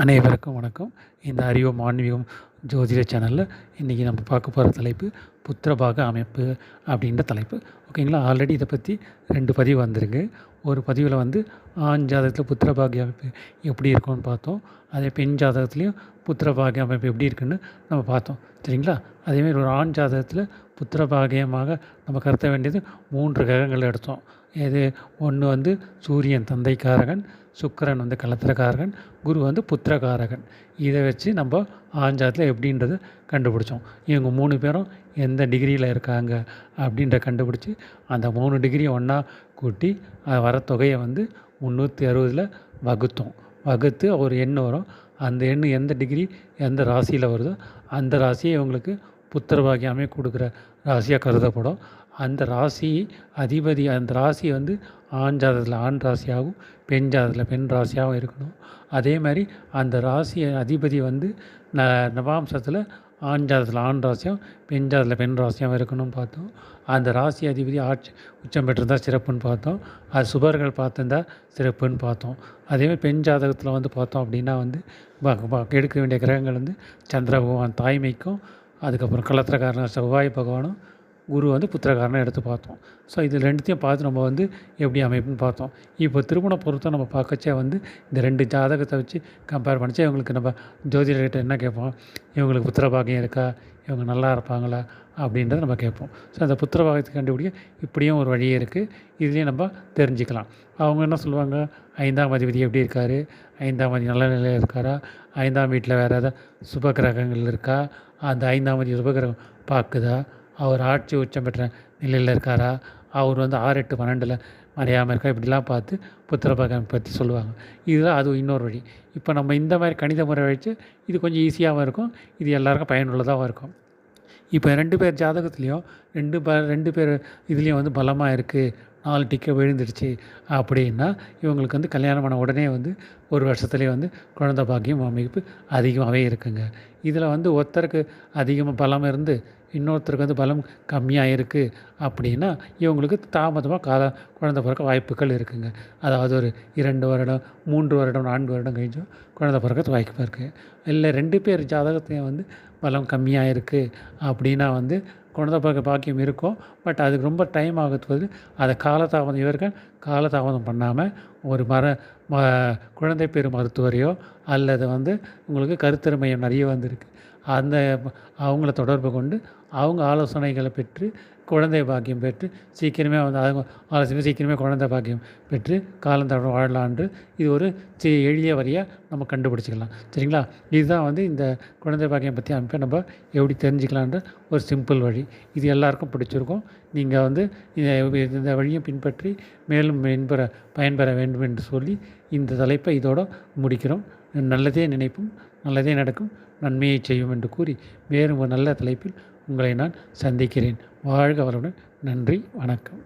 அனைவருக்கும் வணக்கம். இந்த அறிவும் ஆன்மீகம் ஜோதிட சேனலில் இன்றைக்கி நம்ம பார்க்க போகிற தலைப்பு புத்திரபாக அமைப்பு அப்படின்ற தலைப்பு. ஓகேங்களா ஆல்ரெடி இதை பற்றி ரெண்டு பதிவு வந்திருக்கு. ஒரு பதிவில் வந்து ஆண் ஜாதகத்தில் புத்திரபாகிய அமைப்பு எப்படி இருக்கும்னு பார்த்தோம். அதே பெண் ஜாதகத்துலேயும் புத்திரபாகிய அமைப்பு எப்படி இருக்குன்னு நம்ம பார்த்தோம். சரிங்களா? அதேமாதிரி ஒரு ஆண் ஜாதகத்தில் புத்திரபாகியமாக நம்ம கருத்த வேண்டியது மூன்று கிரகங்கள் எடுத்தோம். எது ஒன்று வந்து சூரியன் தந்தைக்காரகன் சுக்கிரன் வந்து கலத்திரக்காரகன் குரு வந்து புத்திரகாரகன் இதை வச்சு நம்ம ஆஞ்சாத்தில் எப்படின்றது கண்டுபிடிச்சோம். இவங்க மூணு பேரும் எந்த டிகிரியில் இருக்காங்க அப்படின்ற கண்டுபிடிச்சி அந்த மூணு டிகிரியை ஒன்றா கூட்டி அது வர தொகையை வந்து முந்நூற்றி அறுபதில் வகுத்தோம். வகுத்து ஒரு எண் வரும். அந்த எண் எந்த டிகிரி எந்த ராசியில் வருதோ அந்த ராசியை இவங்களுக்கு புத்திரபாகியமே கொடுக்குற ராசியாக கருதப்படும். அந்த ராசி அதிபதி அந்த ராசி வந்து ஆண் ஜாதத்தில் ஆண் ராசியாகவும் பெண் ஜாதத்தில் பெண் ராசியாகவும் இருக்கணும். அதே மாதிரி அந்த ராசி அதிபதி வந்து ந நவாம்சத்தில் ஆண் ஜாதத்தில் ஆண் ராசியாகவும் பெண் ஜாதத்தில் பெண் ராசியாகவும் இருக்கணும்னு பார்த்தோம். அந்த ராசி அதிபதி ஆட்சி உச்சம் பெற்றிருந்தால் சிறப்புன்னு பார்த்தோம். அது சுபர்கள் பார்த்துருந்தா சிறப்புன்னு பார்த்தோம். அதேமாதிரி பெண் ஜாதகத்தில் வந்து பார்த்தோம் அப்படின்னா வந்து எடுக்க வேண்டிய கிரகங்கள் வந்து சந்திர பகவான் தாய்மைக்கும் அதுக்கப்புறம் கலத்திரக்காரன் செவ்வாய் பகவானும் குரு வந்து புத்திரக்காரனை எடுத்து பார்த்தோம். ஸோ இது ரெண்டுத்தையும் பார்த்து நம்ம வந்து எப்படி அமைப்புன்னு பார்த்தோம். இப்போ திருமண பொருத்தம் நம்ம பார்க்கச்சே வந்து இந்த ரெண்டு ஜாதகத்தை வச்சு கம்பேர் பண்ணிச்சு இவங்களுக்கு நம்ம ஜோதிடர்கிட்ட என்ன கேட்போம்? இவங்களுக்கு புத்திரபாகியம் இருக்கா? இவங்க நல்லா இருப்பாங்களா? அப்படின்றத நம்ம கேட்போம். ஸோ அந்த புத்திரபாகத்தை கண்டுபிடிக்க இப்படியும் ஒரு வழியே இருக்குது இதுலேயும் நம்ம தெரிஞ்சுக்கலாம். அவங்க என்ன சொல்லுவாங்க? ஐந்தாம் அதிபதி எப்படி இருக்கார்? ஐந்தாம் அதிபதி நல்ல நிலையில் இருக்காரா? ஐந்தாம் வீட்டில் வேறு ஏதாவது சுப கிரகங்கள் இருக்கா? அந்த ஐந்தாம் அதிபதி பார்க்குதா அவர் ஆட்சி உச்சம் பெற்ற நிலையில் இருக்காரா? அவர் வந்து ஆறு எட்டு பன்னெண்டில் மறையாமல் இருக்கா? இப்படிலாம் பார்த்து புத்திரபாகம் பற்றி சொல்லுவாங்க. இதுதான் அது இன்னொரு வழி. இப்போ நம்ம இந்த மாதிரி கணித முறை வச்சு இது கொஞ்சம் ஈஸியாகவும் இருக்கும். இது எல்லாருக்கும் பயனுள்ளதாகவும் இருக்கும். இப்போ ரெண்டு பேர் ஜாதகத்துலேயும் ரெண்டு ப ரெண்டு பேர் இதுலேயும் வந்து பலமாக இருக்குது நாலு டிக்கை விழுந்துடுச்சு அப்படின்னா இவங்களுக்கு வந்து கல்யாணம் பண்ண உடனே வந்து ஒரு வருஷத்துலேயே வந்து குழந்த பாக்கியம் அமைப்பு அதிகமாகவே இருக்குங்க. இதில் வந்து ஒருத்தருக்கு அதிகமாக பலம் இருந்து இன்னொருத்தருக்கு வந்து பலம் கம்மியாக இருக்குது அப்படின்னா இவங்களுக்கு தாமதமாக கால குழந்த பிறக்க வாய்ப்புகள் இருக்குங்க. அதாவது ஒரு இரண்டு வருடம் மூன்று வருடம் நான்கு வருடம் கழிஞ்சும் குழந்த பிறக்க வாய்ப்பு இருக்குது இல்லை ரெண்டு பேர் ஜாதகத்தையும் வந்து பலம் கம்மியாக இருக்குது அப்படின்னா வந்து குழந்த பார்க்க பாக்கியம் இருக்கும் பட் அதுக்கு ரொம்ப டைம் ஆகுது அதை காலதாமதம் இவர்கள் காலதாமதம் பண்ணாமல் ஒரு மர குழந்தை பேர் மருத்துவரையோ அல்லது வந்து உங்களுக்கு கருத்திறமையம் நிறைய வந்திருக்கு. அந்த அவங்கள தொடர்பு கொண்டு அவங்க ஆலோசனைகளை பெற்று குழந்தை பாக்கியம் பெற்று சீக்கிரமே வந்து அவங்க ஆலோசனை சீக்கிரமே குழந்தை பாக்கியம் பெற்று காலந்தோட வாழலான்று இது ஒரு சி எளிய வரியாக நம்ம கண்டுபிடிச்சிக்கலாம். சரிங்களா? இதுதான் வந்து இந்த குழந்தை பாக்கியம் பற்றி அமைப்பை நம்ம எப்படி தெரிஞ்சுக்கலான்ற ஒரு சிம்பிள் வழி. இது எல்லாருக்கும் பிடிச்சிருக்கும். நீங்கள் வந்து இந்த வழியை பின்பற்றி மேலும் மென்பெற பயன்பெற வேண்டும் என்று சொல்லி இந்த தலைப்பை இதோடு முடிக்கிறோம். நல்லதே நினைப்பும் நல்லதே நடக்கும். நன்மையை செய்யும் என்று கூறி வேறு ஒரு நல்ல தலைப்பில் உங்களை நான் சந்திக்கிறேன். வாழ்க வளமுடன். நன்றி வணக்கம்.